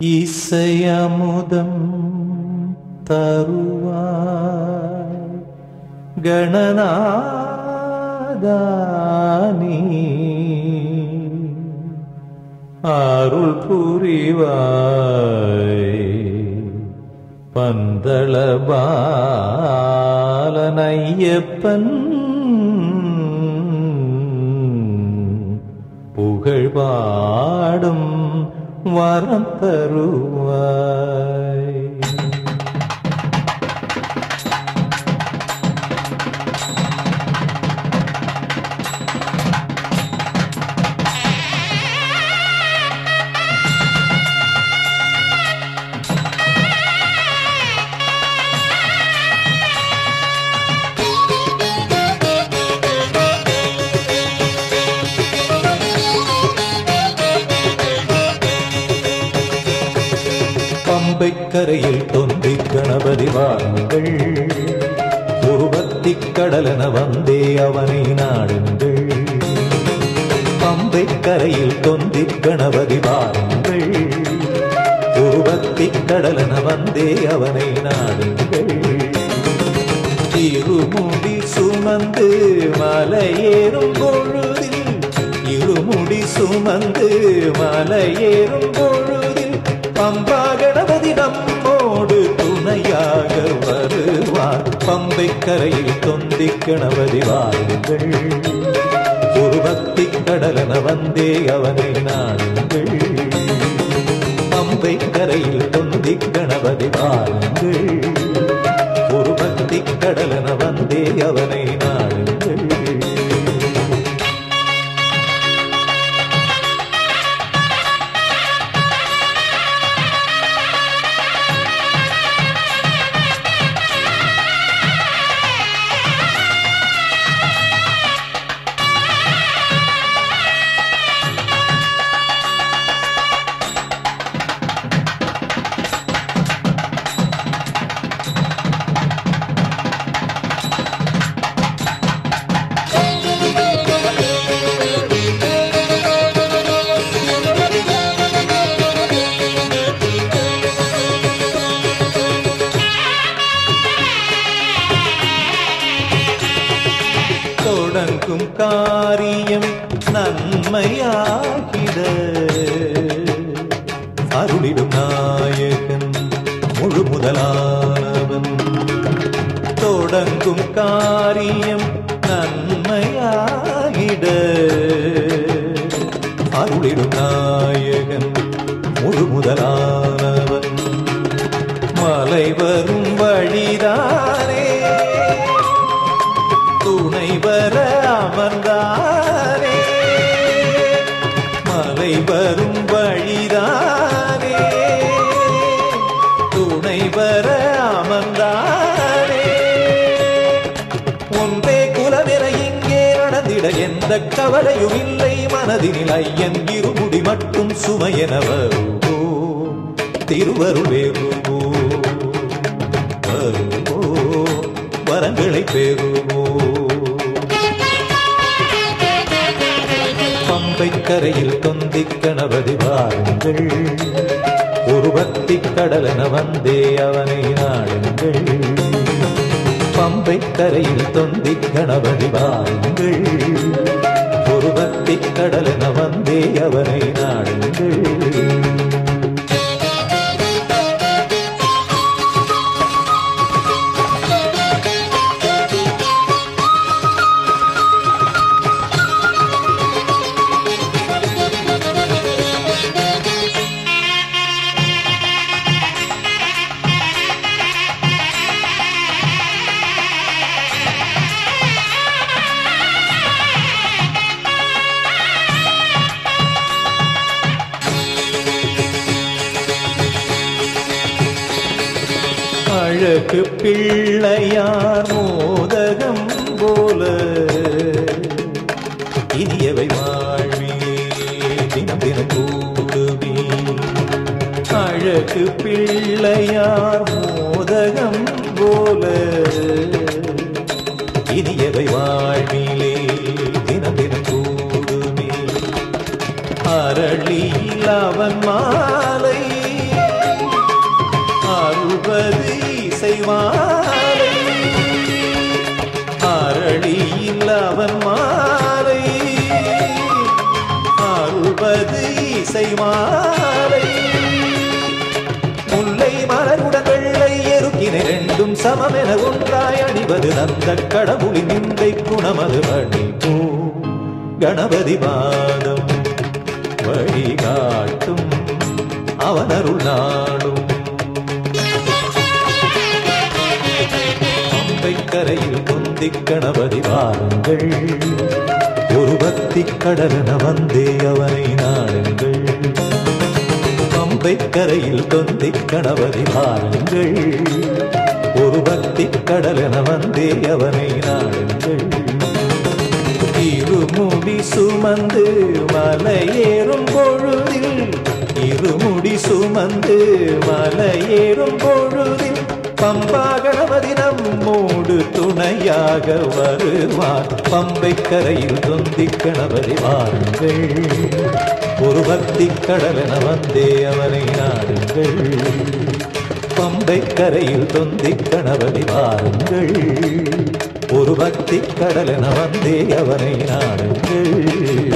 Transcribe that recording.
இசையமுதம் தருவாய் கணநாதானி அருள் புரிவாய் பந்தளபாலனையப்பன் புகழ்பாடும் வரம் தருவார். பம்பை தொந்தி கணபதி வாருங்கள். உருவத்தி கடலென வந்தே அவனை நாடுங்கள். பம்பை தொந்தி கணபதி வாருங்கள். உருவத்தி கடலென வந்தே அவனை நாடுங்கள். இருமுடி சுமந்து மலையேறும் பொழுதில் இருமுடி சுமந்து மலையேறும் பொழுதில் பம்பா கணபதி நம்மோடு துணையாக வருவார். பம்பை கரையில் தொந்தி கணபதி வாருங்கள். ஒரு பக்தி கடலன வந்தே அவனை நாடுங்கள். பம்பை கரையில் தொந்தி கணபதி வாருங்கள். ஒரு பக்தி கடலன வந்தே அவனை தொடங்கும் காரியம் நன்மையாகிட அருளிடும் நாயகன் முழு முதலானவன். தொடங்கும் காரியம் நன்மையாகிட. அருளிடும் நாயகன் முழு முதலானவன். மலை வரும் வழிதான் நடந்திட எந்த கவலையும் இல்லை. மனதினில் ஐயன் இருமுடி மட்டும் சுமையென திருவருள் வேறுவோ வருவோ வரங்களை பெறுவோ பம்பை கரையில் தொந்தி கணபதி வாருங்கள். ஒரு பக்தி கடலென வந்தே அவனை நாடுங்கள். பம்பை கரையில் தொந்தி கணபதி வாருங்கள். ஒரு பக்தி கடலென வந்தே அவனை நாடுங்கள். அழகு பிள்ளையார் மோதகம் போல. இனியவை வாழ்விலே தினம் தினம் கூடுவி அழகு பிள்ளையார் மோதகம் போல. இனியவை வாழ்விலே தினம் தினம் கூடுமே. அரளியில் அவன் மா மாலை. முல்லை மலருடன் வெள்ளை எருக்கினை ரெண்டும் சமமென ஒன்றாய் அணிவது அந்த கடவுளின் நிந்தை குணமது மணி போ. கணபதி மாதம் வழிகாட்டும் அவனருள் நாடும். கரையில் பொந்தி கணபதி வாருங்கள். ஒரு பக்தி கடலென வந்தே அவனை பம்பை கரையில் தொந்தி கணபதி பாருங்கள் ஒரு பக்தி கடலென வந்தே அவனை நாடுங்கள். இருமுடி சுமந்து மலையேறும் பொழுதில் இருமுடி சுமந்து மலையேறும் பொழுதில் பம்பா கணபதி நம்மோடு துணையாக வருவார். பம்பை கரையில் தொந்தி கணபதி வாருங்கள். ஒரு பக்தி கடலென வந்தே அவனை நாடுங்கள். பம்பை கரையில் தொந்தி கணபதி வாருங்கள். ஒரு பக்தி கடலென வந்தே அவனை நாடுங்கள்.